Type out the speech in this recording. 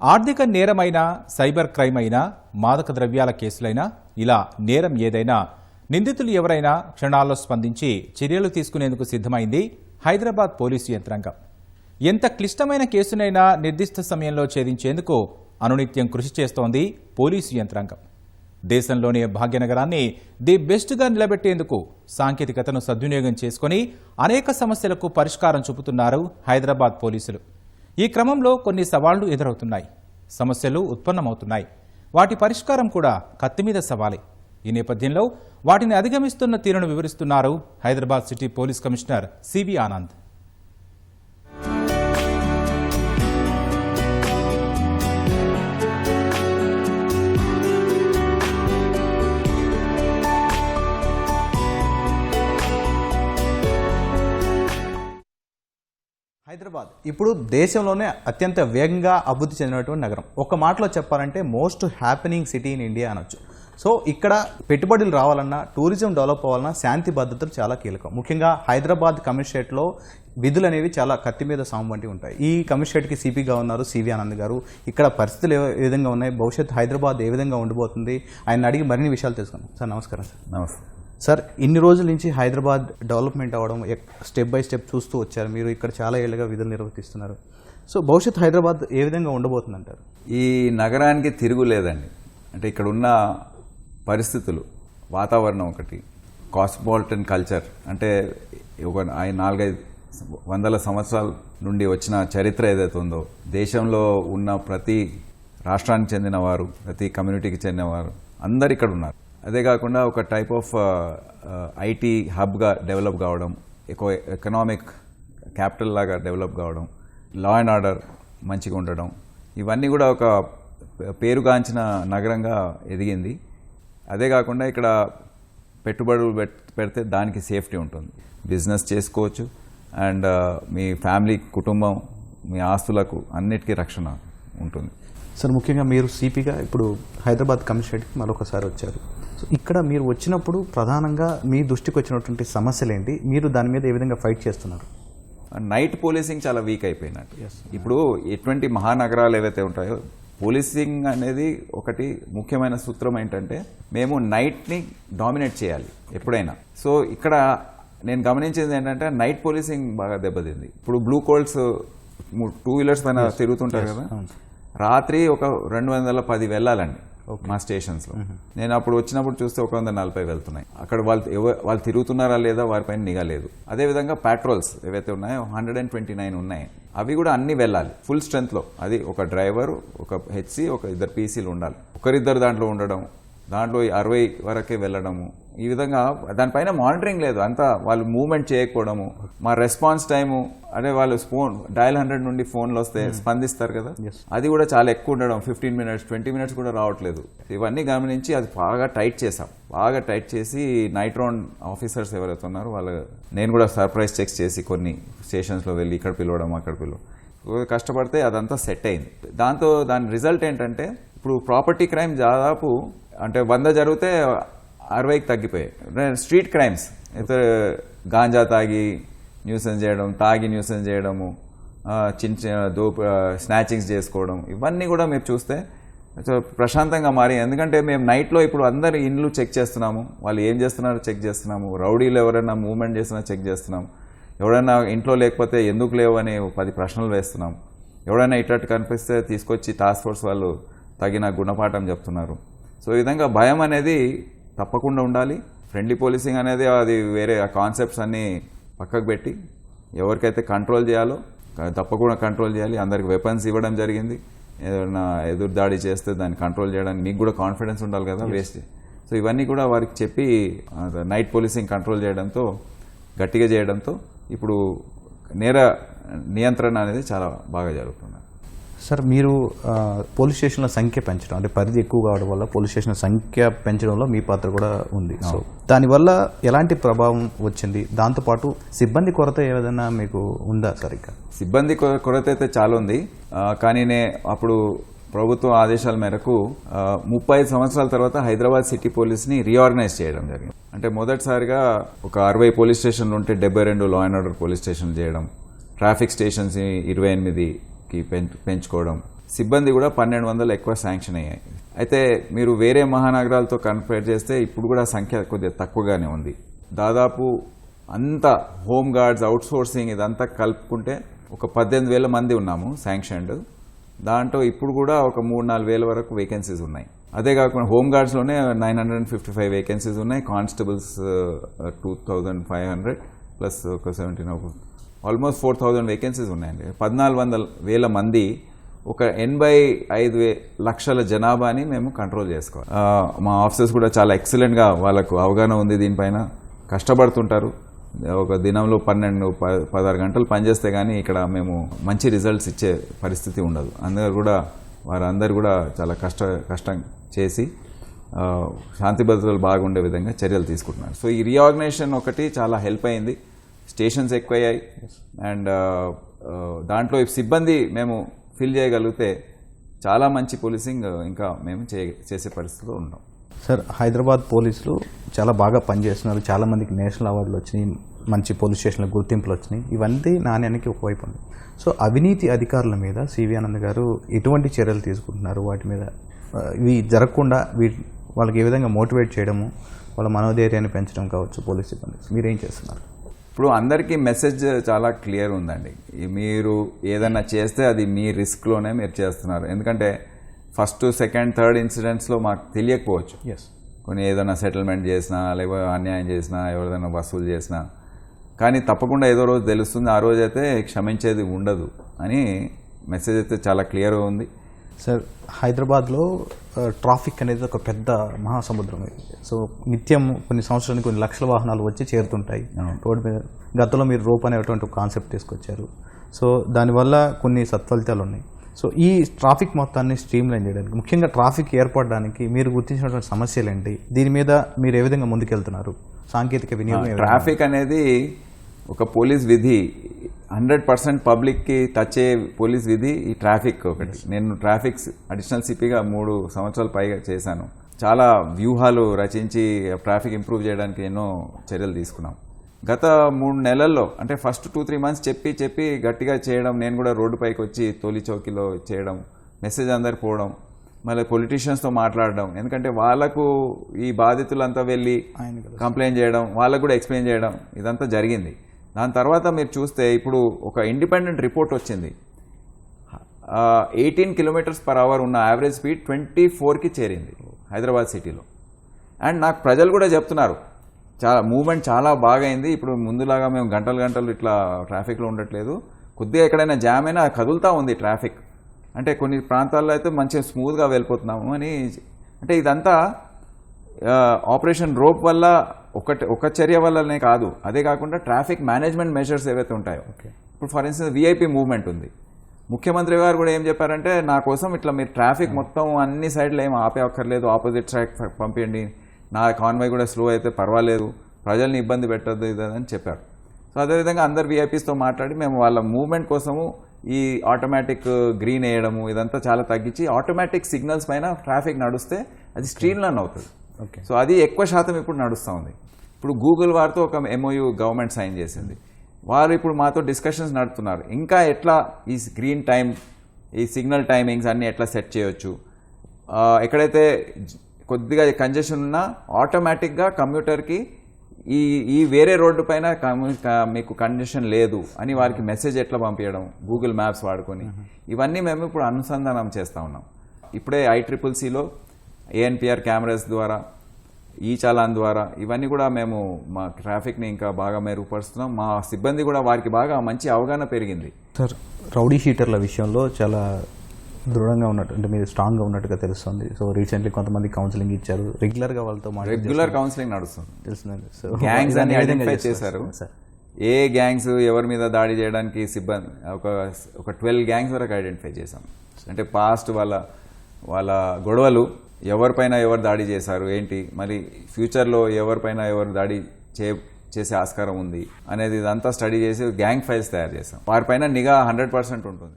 ఆర్థిక నేరమైనా cyber crime అయినా మాదక ద్రవ్యాల కేసులైనా ఇలా నేరం ఏదైనా నిందితులు ఎవరైనా క్షణాల్లో స్పందించి చర్యలు తీసుకునేందుకు సిద్ధమైంది హైదరాబాద్ పోలీసు యంత్రాంగం. ఎంత క్లిష్టమైన కేసునైనా నిర్దిష్ట సమయంలో ఛేదించేందుకు అనునిత్యం కృషి చేస్తోంది పోలీసు యంత్రాంగం. దేశంలోని భాగ్యనగరాన్ని ది బెస్ట్గా నిలబెట్టేందుకు సాంకేతికతను సద్వినియోగం చేసుకుని అనేక సమస్యలకు పరిష్కారం చూపుతున్నారు హైదరాబాద్ పోలీసులు. ఈ క్రమంలో కొన్ని సవాళ్ళు ఎదురవుతున్నాయి. సమస్యలు ఉత్పన్నమవుతున్నాయి. వాటి పరిష్కారం కూడా కత్తి మీద సవాలే. ఈ నేపథ్యంలో వాటిని అధిగమిస్తున్న తీరును వివరిస్తున్నారు Hyderabad city police commissioner C V Anand. Hyderabad. ఇప్పుడు దేశంలోనే అత్యంత వేగంగా అభివృద్ధి చెందినటువంటి నగరం. ఒక మాటలో చెప్పాలంటే most happening city in India అనొచ్చు. సో ఇక్కడ పెట్టుబడులు రావాలన్నా టూరిజం డెవలప్ అవ్వాలన్నా శాంతి భద్రతలు చాలా కీలకం. ముఖ్యంగా హైదరాబాద్ కమిషనరేట్లో విధులు అనేవి చాలా కత్తి మీద సాము వంటి ఉంటాయి. ఈ కమిషనరేట్కి సిపిగా ఉన్నారు సివి ఆనంద్ గారు. ఇక్కడ పరిస్థితులు ఏ ఏ విధంగా ఉన్నాయి? భవిష్యత్తు హైదరాబాద్ ఏ విధంగా ఉండబోతుంది ఆయన అడిగి మరిన్ని విషయాలు తెలుసుకుందాం. సార్ నమస్కారం సార్. నమస్తే. సార్ ఇన్ని రోజుల నుంచి హైదరాబాద్ డెవలప్మెంట్ అవ్వడం స్టెప్ బై స్టెప్ చూస్తూ వచ్చారు. మీరు ఇక్కడ చాలా ఏళ్ళుగా విధులు నిర్వర్తిస్తున్నారు. సో భవిష్యత్ హైదరాబాద్ ఏ విధంగా ఉండబోతుంది అంటారు ఈ నగరానికి తిరుగులేదండి అంటే ఇక్కడ ఉన్న పరిస్థితులు వాతావరణం ఒకటి కాస్మోపాలిటన్ కల్చర్ అంటే ఒక ఆయన నాలుగైదు వందల సంవత్సరాల నుండి వచ్చిన చరిత్ర ఏదైతే ఉందో దేశంలో ఉన్న ప్రతి రాష్ట్రానికి చెందిన వారు ప్రతి కమ్యూనిటీకి చెందిన వారు అందరు ఇక్కడ ఉన్నారు. అదే కాకుండా ఒక టైప్ ఆఫ్ ఐటీ హబ్గా డెవలప్ కావడం ఎక్కువ ఎకనామిక్ క్యాపిటల్ లాగా డెవలప్ కావడం లా అండ్ ఆర్డర్ మంచిగా ఉండడం ఇవన్నీ కూడా ఒక పేరుగాంచిన నగరంగా ఎదిగింది. అదే కాకుండా ఇక్కడ పెట్టుబడులు పెడితే దానికి సేఫ్టీ ఉంటుంది. బిజినెస్ చేసుకోవచ్చు అండ్ uh, మీ ఫ్యామిలీ కుటుంబం మీ ఆస్తులకు అన్నిటికీ రక్షణ ఉంటుంది. సార్ ముఖ్యంగా మీరు సిపిగా ఇప్పుడు హైదరాబాద్ కమిషనరేట్కి మరొకసారి వచ్చారు. సో ఇక్కడ మీరు వచ్చినప్పుడు ప్రధానంగా మీ దృష్టికి వచ్చినటువంటి సమస్యలు ఏంటి మీరు దాని మీద ఏ విధంగా ఫైట్ చేస్తున్నారు? నైట్ పోలీసింగ్ చాలా వీక్ అయిపోయినట్టు. ఇప్పుడు ఎటువంటి మహానగరాలు ఏవైతే ఉంటాయో పోలీసింగ్ అనేది ఒకటి ముఖ్యమైన సూత్రం ఏంటంటే మేము నైట్ని డామినేట్ చేయాలి ఎప్పుడైనా. సో ఇక్కడ నేను గమనించింది ఏంటంటే నైట్ పోలీసింగ్ బాగా దెబ్బతింది. ఇప్పుడు బ్లూ కోల్డ్స్ టూ వీలర్స్ పైన తిరుగుతుంటారు కదా. రాత్రి ఒక రెండు వందల పది వెళ్ళాలండి. మా స్టేషన్స్లో. నేను అప్పుడు వచ్చినప్పుడు చూస్తే ఒక వంద నలభై వెళ్తున్నాయి. అక్కడ వాళ్ళు వాళ్ళు తిరుగుతున్నారా లేదా వారిపైన నిఘా లేదు. అదే విధంగా పెట్రోల్స్ ఏవైతే ఉన్నాయో హండ్రెడ్ అండ్ ట్వంటీ నైన్ ఉన్నాయి. అవి కూడా అన్ని వెళ్ళాలి. ఫుల్ స్ట్రెంత్లో. అది ఒక డ్రైవర్ ఒక హెచ్సి ఒక ఇద్దరు పీసీలు ఉండాలి. ఒకరిద్దరు దాంట్లో ఉండడం దాంట్లో ఈ అరవై వరకే వెళ్ళడము. ఈ విధంగా దానిపైన మానిటరింగ్ లేదు. అంతా వాళ్ళు మూవ్మెంట్ చేయకపోవడము. మా రెస్పాన్స్ టైము అదే వాళ్ళు ఫోన్ డయల్ హండ్రెడ్ నుండి ఫోన్లు వస్తే స్పందిస్తారు కదా. అది కూడా చాలా ఎక్కువ ఉండడం. ఫిఫ్టీన్ మినిట్స్ ట్వంటీ మినిట్స్ కూడా రావట్లేదు. ఇవన్నీ గమనించి అది బాగా టైట్ చేసాం బాగా టైట్ చేసి నైట్ రౌండ్ ఆఫీసర్స్ ఎవరైతే ఉన్నారో వాళ్ళు నేను కూడా సర్ప్రైజ్ చెక్స్ చేసి కొన్ని స్టేషన్స్లో వెళ్ళి ఇక్కడ పిలవడం అక్కడ పిలవడం. కష్టపడితే అదంతా సెట్ అయింది. దాంతో దాని రిజల్ట్ ఏంటంటే ఇప్పుడు ప్రాపర్టీ క్రైమ్ దాదాపు అంటే వంద జరిగితే అరవైకి తగ్గిపోయాయి. Street crimes. అయితే గాంజా తాగి న్యూసెన్స్ చేయడం తాగి న్యూసెన్స్ చేయడము చిన్న చిన్న దోపు స్నాచింగ్స్ చేసుకోవడం ఇవన్నీ కూడా మీరు చూస్తే సో ప్రశాంతంగా మారి. ఎందుకంటే మేము నైట్లో ఇప్పుడు అందరి ఇండ్లు చెక్ చేస్తున్నాము. వాళ్ళు ఏం చేస్తున్నారో చెక్ చేస్తున్నాము. రౌడీలు ఎవరైనా మూవ్మెంట్ చేసినా చెక్ చేస్తున్నాము. ఎవరైనా ఇంట్లో లేకపోతే ఎందుకు లేవు అని పది ప్రశ్నలు వేస్తున్నాం ఎవరైనా ఇట్టట్టు కనిపిస్తే తీసుకొచ్చి టాస్క్ ఫోర్స్ వాళ్ళు తగిన గుణపాఠం చెప్తున్నారు. సో ఈ విధంగా భయం అనేది తప్పకుండా ఉండాలి. ఫ్రెండ్లీ పోలీసింగ్ అనేది అది వేరే ఆ కాన్సెప్ట్స్ అన్నీ పక్కకు పెట్టి ఎవరికైతే కంట్రోల్ చేయాలో తప్పకుండా కంట్రోల్ చేయాలి. అందరికి వెపన్స్ ఇవ్వడం జరిగింది. ఏదైనా ఎదురు దాడి చేస్తే దాన్ని కంట్రోల్ చేయడానికి మీకు కూడా కాన్ఫిడెన్స్ ఉండాలి కదా వేస్ట్ సో ఇవన్నీ కూడా వారికి చెప్పి నైట్ పోలీసింగ్ కంట్రోల్ చేయడంతో గట్టిగా చేయడంతో ఇప్పుడు నేర నియంత్రణ అనేది చాలా బాగా జరుగుతుంది. సార్ మీరు పోలీస్ స్టేషన్ల సంఖ్య పెంచడం అంటే పరిధి ఎక్కువ కావడం వల్ల పోలీస్ స్టేషన్ల సంఖ్య పెంచడంలో మీ పాత్ర కూడా ఉంది. సో దానివల్ల ఎలాంటి ప్రభావం వచ్చింది? దాంతోపాటు సిబ్బంది కొరత ఏదైనా మీకు ఉందా సార్ ఇక? సిబ్బంది కొరత అయితే చాలా ఉంది. కానీ నే అప్పుడు ప్రభుత్వ ఆదేశాల మేరకు ముప్పై ఐదు సంవత్సరాల తర్వాత హైదరాబాద్ సిటీ పోలీస్ని రీఆర్గనైజ్ చేయడం జరిగింది. అంటే మొదటిసారిగా ఒక అరవై పోలీస్ స్టేషన్లు ఉంటే డెబ్బై రెండు లా అండ్ ఆర్డర్ పోలీస్ స్టేషన్లు చేయడం ట్రాఫిక్ స్టేషన్స్ ఇరవై ఎనిమిదికి కి పెంచుకోవడం. సిబ్బంది కూడా పన్నెండు వందలు ఎక్కువ శాంక్షన్ అయ్యాయి. అయితే మీరు వేరే మహానగరాలతో కంపేర్ చేస్తే ఇప్పుడు కూడా సంఖ్య కొద్దిగా తక్కువగానే ఉంది. దాదాపు అంత హోమ్ గార్డ్స్ అవుట్సోర్సింగ్ ఇదంతా కలుపుకుంటే ఒక పద్దెనిమిది వేల మంది ఉన్నాము శాంక్షన్డ్. దాంట్లో ఇప్పుడు కూడా ఒక మూడు నాలుగు వేల వరకు వేకెన్సీస్ ఉన్నాయి. అదే కాకుండా home గార్డ్స్లోనే nine hundred and fifty five vacancies ఉన్నాయి. Constables two thousand five hundred plus ఒక సెవెంటీన్ ఒక ఆల్మోస్ట్ ఫోర్ థౌజండ్ వేకెన్సీస్ ఉన్నాయండి. పద్నాలుగు వందల వేల మంది ఒక ఎనభై ఐదు వే లక్షల జనాభాని మేము కంట్రోల్ చేసుకోవాలి. మా ఆఫీసర్స్ కూడా చాలా ఎక్సలెంట్గా వాళ్ళకు అవగాహన ఉంది దీనిపైన. కష్టపడుతుంటారు. ఒక దినంలో పన్నెండు ప- పదహారు గంటలు పనిచేస్తే కానీ ఇక్కడ మేము మంచి రిజల్ట్స్ ఇచ్చే పరిస్థితి ఉండదు. అందరూ కూడా వారందరూ కూడా చాలా కష్ట కష్టం చేసి శాంతి భద్రతలు బాగుండే విధంగా చర్యలు తీసుకుంటున్నారు. సో ఈ రీఆర్గనైజేషన్ ఒకటి చాలా హెల్ప్ అయింది. స్టేషన్స్ ఎక్కువయ్యాయి. అండ్ దాంట్లో సిబ్బంది మేము ఫిల్ చేయగలిగితే చాలా మంచి పోలీసింగ్ ఇంకా మేము చే చేసే పరిస్థితిలో ఉన్నాం. సార్ హైదరాబాద్ పోలీసులు చాలా బాగా పనిచేస్తున్నారు. చాలామందికి నేషనల్ అవార్డులు వచ్చినాయి మంచి పోలీస్ స్టేషన్ల గుర్తింపులు వచ్చినాయి. ఇవన్నీ నాణ్యానికి ఒకవైపు ఉంది. సో అవినీతి అధికారుల మీద సివి ఆనంద్ గారు ఎటువంటి చర్యలు తీసుకుంటున్నారు? వాటి మీద ఇవి జరగకుండా వీ వాళ్ళకి ఏ విధంగా మోటివేట్ చేయడము వాళ్ళ మనోధైర్యాన్ని పెంచడం కావచ్చు పోలీస్ సిబ్బంది. మీరేం చేస్తున్నారు? ఇప్పుడు అందరికీ మెసేజ్ చాలా క్లియర్ ఉందండి. మీరు ఏదైనా చేస్తే అది మీ రిస్క్లోనే మీరు చేస్తున్నారు. ఎందుకంటే ఫస్ట్ సెకండ్ థర్డ్ ఇన్సిడెంట్స్లో మాకు తెలియకపోవచ్చు. ఎస్ కొన్ని ఏదైనా సెటిల్మెంట్ చేసినా లేకపోతే అన్యాయం చేసినా ఎవరిదైనా వసూలు చేసినా. కానీ తప్పకుండా ఏదో రోజు తెలుస్తుంది ఆ రోజు అయితే క్షమించేది ఉండదు అని మెసేజ్ అయితే చాలా క్లియర్గా ఉంది. సార్ హైదరాబాద్లో ట్రాఫిక్ అనేది ఒక పెద్ద మహాసముద్రం. సో నిత్యం కొన్ని సంవత్సరానికి కొన్ని లక్షల వాహనాలు వచ్చి చేరుతుంటాయి. రోడ్డు మీద గతంలో మీరు రోప్ అనేటువంటి ఒక కాన్సెప్ట్ తీసుకొచ్చారు. సో దానివల్ల కొన్ని సత్ఫలితాలు ఉన్నాయి. సో ఈ ట్రాఫిక్ మొత్తాన్ని స్ట్రీమ్ లైన్ చేయడానికి ముఖ్యంగా ట్రాఫిక్ ఏర్పడడానికి మీరు గుర్తించినటువంటి సమస్యలు ఏంటి దీని మీద మీరు ఏ విధంగా ముందుకెళ్తున్నారు? సాంకేతిక వినియోగం? ట్రాఫిక్ అనేది ఒక పోలీస్ విధి. హండ్రెడ్ పర్సెంట్ పబ్లిక్కి టచ్ అయ్యే పోలీస్ విధి ఈ ట్రాఫిక్ ఒకటి. నేను ట్రాఫిక్ అడిషనల్ సిపిగా మూడు సంవత్సరాలు పైగా చేశాను. చాలా వ్యూహాలు రచించి ట్రాఫిక్ ఇంప్రూవ్ చేయడానికి ఎన్నో చర్యలు తీసుకున్నాం. గత మూడు నెలల్లో అంటే ఫస్ట్ టూ త్రీ మంత్స్ చెప్పి చెప్పి గట్టిగా చేయడం నేను కూడా రోడ్డు పైకి వచ్చి తొలి చౌకీలో చేయడం మెసేజ్ అందరు పోవడం మళ్ళీ పొలిటీషియన్స్తో మాట్లాడడం ఎందుకంటే వాళ్ళకు ఈ బాధితులంతా వెళ్ళి కంప్లైంట్ చేయడం వాళ్ళకు కూడా ఎక్స్ప్లెయిన్ చేయడం ఇదంతా జరిగింది. దాని తర్వాత మీరు చూస్తే ఇప్పుడు ఒక ఇండిపెండెంట్ రిపోర్ట్ వచ్చింది. ఎయిటీన్ కిలోమీటర్స్ పర్ అవర్ ఉన్న యావరేజ్ స్పీడ్ ట్వంటీ ఫోర్కి చేరింది హైదరాబాద్ సిటీలో. అండ్ నాకు ప్రజలు కూడా చెప్తున్నారు చాలా మూవ్మెంట్ చాలా బాగా అయింది ఇప్పుడు ముందులాగా మేము గంటలు గంటలు ఇట్లా ట్రాఫిక్లో ఉండట్లేదు. కొద్దిగా ఎక్కడైనా జామ్ అయినా కదులుతూ ఉంది ట్రాఫిక్ అంటే కొన్ని ప్రాంతాల్లో అయితే మంచిగా స్మూత్గా వెళ్ళిపోతున్నాము అని అంటే ఇదంతా ఆపరేషన్ రోప్ వల్ల ఒకటి ఒక చర్య వల్లనే కాదు. అదే కాకుండా ట్రాఫిక్ మేనేజ్మెంట్ మెజర్స్ ఏవైతే ఉంటాయో. ఇప్పుడు ఫర్ ఇన్స్టెన్స్ విఐపి మూవ్మెంట్ ఉంది. ముఖ్యమంత్రి గారు కూడా ఏం చెప్పారంటే నా కోసం ఇట్లా మీరు ట్రాఫిక్ మొత్తం అన్ని సైడ్లు ఏం ఆపే అక్కర్లేదు ఆపోజిట్ ట్రాక్ పంపించండి నా కాన్వాయ్ కూడా స్లో అయితే పర్వాలేదు. ప్రజల్ని ఇబ్బంది పెట్టద్దు ఇదని చెప్పారు. సో అదేవిధంగా అందరు విఐపీస్తో మాట్లాడి మేము వాళ్ళ మూవ్మెంట్ కోసము ఈ ఆటోమేటిక్ గ్రీన్ వేయడము ఇదంతా చాలా తగ్గించి ఆటోమేటిక్ సిగ్నల్స్ పైన ట్రాఫిక్ నడుస్తే అది స్ట్రీమ్ లర్న్ అవుతుంది. సో అది ఎక్కువ శాతం ఇప్పుడు నడుస్తూ ఉంది. ఇప్పుడు గూగుల్ వారితో ఒక ఎంఓయూ గవర్నమెంట్ సైన్ చేసింది. వారు ఇప్పుడు మాతో డిస్కషన్స్ నడుపుతున్నారు. ఇంకా ఎట్లా ఈ గ్రీన్ టైం ఈ సిగ్నల్ టైమింగ్స్ అన్ని ఎట్లా సెట్ చేయొచ్చు? ఎక్కడైతే కొద్దిగా కంజెషన్ ఉన్నా ఆటోమేటిక్గా కంప్యూటర్కి ఈ ఈ వేరే రోడ్డు పైన మీకు కండిషన్ లేదు అని వారికి మెసేజ్ ఎట్లా పంపించడం గూగుల్ మ్యాప్స్ వాడుకొని. ఇవన్నీ మేము ఇప్పుడు అనుసంధానం చేస్తూ ఉన్నాం. ఇప్పుడే ఐ ట్రిపుల్ సిలో ఏఎన్పిఆర్ కెమెరాస్ ద్వారా ఈ చాలాన్ ద్వారా ఇవన్నీ కూడా మేము మా ట్రాఫిక్ని ఇంకా బాగా మెరుగుపరుస్తున్నాం. మా సిబ్బంది కూడా వారికి బాగా మంచి అవగాహన పెరిగింది. సార్ రౌడీ షీటర్ల విషయంలో చాలా దృఢంగా ఉన్నట్టు అంటే మీరు స్ట్రాంగ్గా ఉన్నట్టుగా తెలుస్తుంది. సో రీసెంట్లీ కొంతమంది కౌన్సిలింగ్ ఇచ్చారు. రెగ్యులర్గా వాళ్ళతో రెగ్యులర్ కౌన్సిలింగ్ నడుస్తుంది. తెలుస్తుందండి. సో గ్యాంగ్స్ అని ఐడెంటిఫై? చేశారు? సార్. ఏ గ్యాంగ్స్ ఎవరి మీద దాడి చేయడానికి సిబ్బంది ఒక ఒక ట్వెల్వ్ గ్యాంగ్స్ వరకు ఐడెంటిఫై చేశాం. అంటే పాస్ట్ వాళ్ళ వాళ్ళ గొడవలు ఎవరిపైన ఎవరు దాడి చేశారు ఏంటి? మరి ఫ్యూచర్లో ఎవరిపైన ఎవరు దాడి చే చేసే ఆస్కారం ఉంది అనేది ఇదంతా స్టడీ చేసి గ్యాంగ్ ఫైల్స్ తయారు చేశాం. వారిపైన నిఘా హండ్రెడ్ పర్సెంట్ ఉంటుంది.